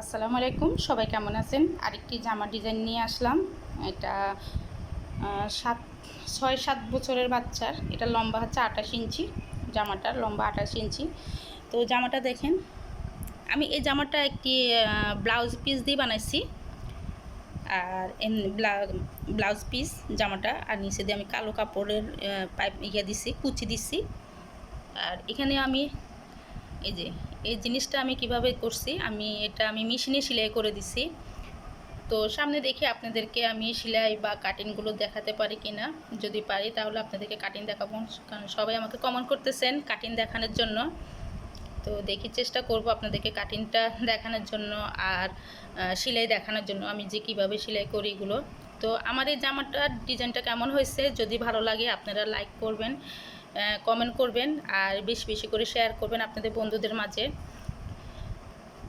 আসসালামু আলাইকুম, সবাই কেমন আছেন? আরেকটি জামা ডিজাইন নিয়ে আসলাম। এটা সাত, ছয়, সাত বছরের বাচ্চার। এটা লম্বা হচ্ছে আঠাশ ইঞ্চি। জামাটার লম্বা আঠাশ ইঞ্চি। তো জামাটা দেখেন, আমি এই জামাটা একটি ব্লাউজ পিস দিয়ে বানাইছি। আর এমনি ব্লাউজ পিস জামাটা। আর নিচে দিয়ে আমি কালো কাপড়ের পাইপ ইয়ে দিছি, কুচি দিছি। আর এখানে আমি, এই যে এই জিনিসটা আমি কীভাবে করছি, আমি এটা আমি মেশিনে সেলাই করে দিছি। তো সামনে দেখি আপনাদেরকে আমি সেলাই বা কাটিংগুলো দেখাতে পারি কি না যদি পারি তাহলে আপনাদেরকে কাটিং দেখাবো, কারণ সবাই আমাকে কমেন্ট করতেছেন কাটিং দেখানোর জন্য। তো দেখি চেষ্টা করব আপনাদেরকে কাটিংটা দেখানোর জন্য আর সেলাই দেখানোর জন্য, আমি যে কীভাবে সেলাই করি এগুলো। তো আমার এই জামাটার ডিজাইনটা কেমন হয়েছে, যদি ভালো লাগে আপনারা লাইক করবেন। কমেন্ট করবেন আর বেশি বেশি করে শেয়ার করবেন আপনাদের বন্ধুদের মাঝে।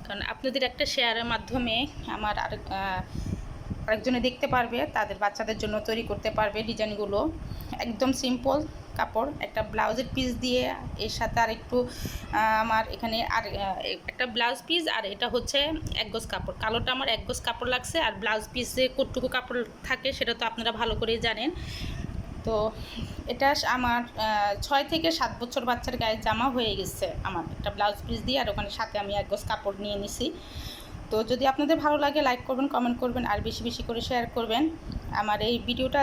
কারণ আপনাদের একটা শেয়ারের মাধ্যমে আমার আর আরেকজনে দেখতে পারবে, তাদের বাচ্চাদের জন্য তৈরি করতে পারবে ডিজাইনগুলো একদম সিম্পল কাপড়, একটা ব্লাউজের পিস দিয়ে, এর সাথে আর একটু আমার এখানে আর একটা ব্লাউজ পিস আর এটা হচ্ছে এক গজ কাপড়। কালোটা আমার এক গজ কাপড় লাগছে আর ব্লাউজ পিসে কতটুকু কাপড় থাকে সেটা তো আপনারা ভালো করেই জানেন। তো এটা আমার ছয় থেকে সাত বছর বাচ্চার গায়ে জামা হয়ে গেছে আমার। একটা ব্লাউজ পিস দিয়ে আর ওখানে সাথে আমি এক গজ কাপড় নিয়ে নিছি। তো যদি আপনাদের ভালো লাগে লাইক করবেন কমেন্ট করবেন, আর বেশি বেশি করে শেয়ার করবেন। আমার এই ভিডিওটা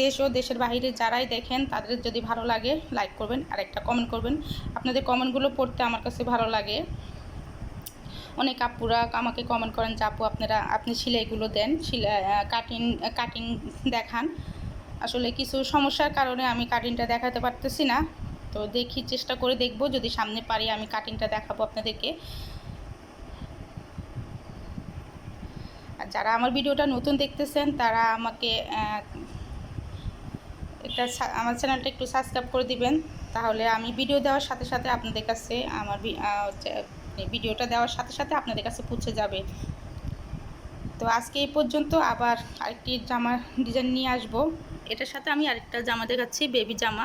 দেশ ও দেশের বাইরে যারাই দেখেন, তাদের যদি ভালো লাগে লাইক করবেন, আর একটা কমেন্ট করবেন। আপনাদের কমেন্টগুলো পড়তে আমার কাছে ভালো লাগে। অনেক আপুরা আমাকে কমেন্ট করেন যে, আপু, আপনারা, আপনি সেলাইগুলো দেন, সেলাই কাটিং কাটিং দেখান। আসলে কিছু সমস্যার কারণে আমি কাটিংটা দেখাতে পারতেছি না। তো দেখি, চেষ্টা করে দেখব। যদি সামনে পারি, আমি কাটিংটা দেখাবো আপনাদেরকে। আর যারা আমার ভিডিওটা নতুন দেখতেছেন, তারা আমাকে সা- আমার চ্যানেলটা একটু সাবস্ক্রাইব করে দিবেন। তাহলে আমি ভিডিও দেওয়ার সাথে সাথে আপনাদের কাছে আমার ভি- ভিডিওটা দেওয়ার সাথে সাথে আপনাদের কাছে পৌঁছে যাবে। তো আজকে এই পর্যন্ত আবার আরেকটি জামার ডিজাইন নিয়ে আসব। এটার সাথে আমি আরেকটা জামা দেখাচ্ছি বেবি জামা।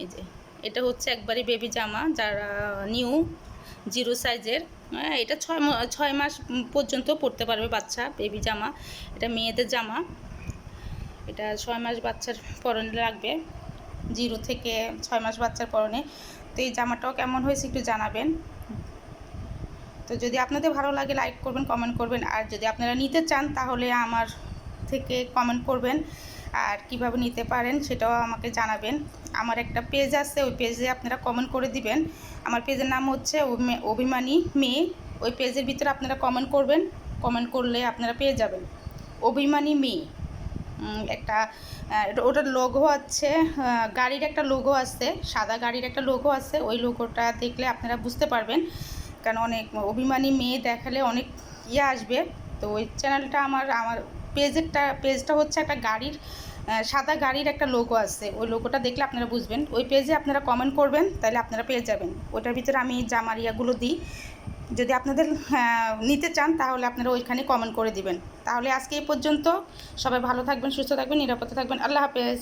এই যে, এটা হচ্ছে একবারই বেবি জামা, যারা নিউ জিরো সাইজের এটা ছয় ছয় মাস পর্যন্ত পরতে পারবে বাচ্চা বেবি জামা। এটা মেয়েদের জামা। এটা ছয় মাস বাচ্চার পরনে লাগবে। জিরো থেকে ছয় মাস বাচ্চার পরনে। তো এই জামাটাও কেমন হয়েছে একটু জানাবেন। তো যদি আপনাদের ভালো লাগে লাইক করবেন কমেন্ট করবেন। আর যদি আপনারা নিতে চান, তাহলে আমার থেকে কমেন্ট করবেন। আর কীভাবে নিতে পারেন সেটাও আমাকে জানাবেন। আমার একটা পেজ আছে, ওই পেজে আপনারা কমেন্ট করে দিবেন। আমার পেজের নাম হচ্ছে অভিমানী মেয়ে। ওই পেজের ভিতরে আপনারা কমেন্ট করবেন। কমেন্ট করলে আপনারা পেয়ে যাবেন। অভিমানী মেয়ে। একটা ওটার লোগো আছে গাড়ির একটা লোগো আছে, সাদা গাড়ির একটা লোগো আছে। ওই লোগোটা দেখলে আপনারা বুঝতে পারবেন। কারণ অনেক অভিমানী মেয়ে দেখালে অনেক ইয়ে আসবে। তো ওই চ্যানেলটা আমার আমার পেজেরটা, পেজটা হচ্ছে একটা গাড়ির সাদা গাড়ির একটা লোগো আছে। ওই লোগোটা দেখলে আপনারা বুঝবেন। ওই পেজে আপনারা কমেন্ট করবেন, তাহলে আপনারা পেয়ে যাবেন। ওটার ভিতরে আমি জামারিয়াগুলো দিই। যদি আপনাদের নিতে চান, তাহলে আপনারা ওইখানে কমেন্ট করে দিবেন। তাহলে আজকে এই পর্যন্ত। সবাই ভালো থাকবেন, সুস্থ থাকবেন, নিরাপদে থাকবেন। আল্লাহ হাফেজ।